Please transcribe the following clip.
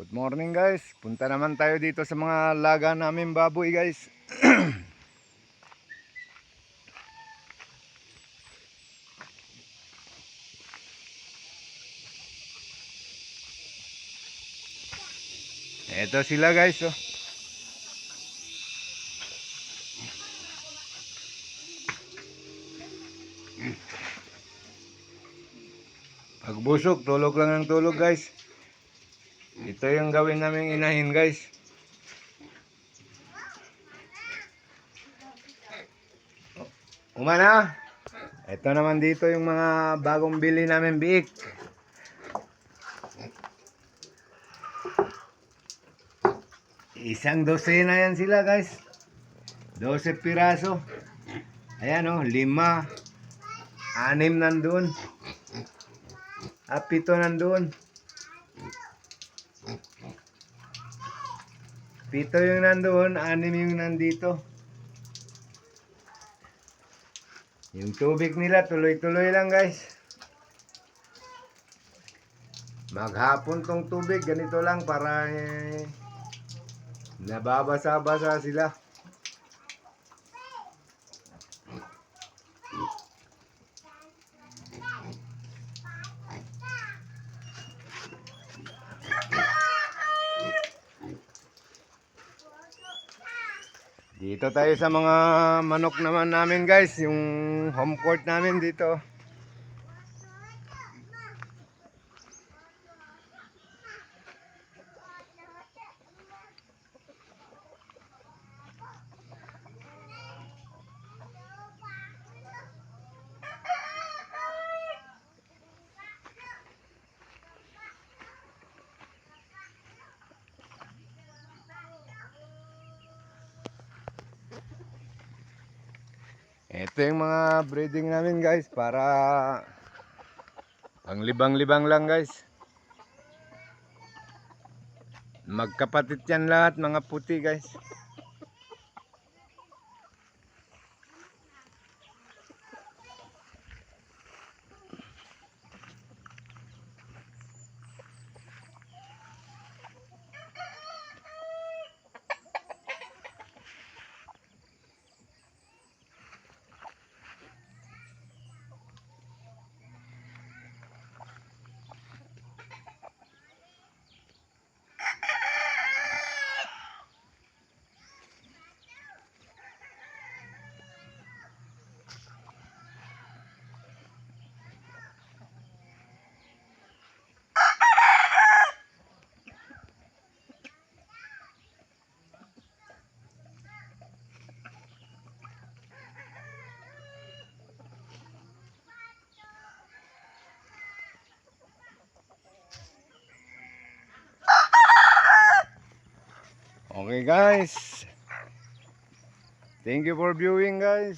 Good morning guys. Punta naman tayo dito sa mga laga namin baboy guys. Ito sila guys oh. Pagbusok, tulog lang ng tulog guys. Ito yung gawin namin inahin guys. Umana. Ito naman dito yung mga bagong bili namin biik. Isang dosena yan sila guys. 12 piraso. Ayan oh, lima. Anim nandun. At pito nandun. Pito yung nandoon, anim yung nandito. Yung tubig nila, tuloy-tuloy lang guys. Maghapon tong tubig, ganito lang para eh, nababasa-basa sila. Dito tayo sa mga manok naman namin guys, yung home court namin dito. Ito yung mga breeding namin guys para pang libang-libang lang guys. Magkapatid yan lahat mga puti guys. Okay guys. Thank you for viewing guys.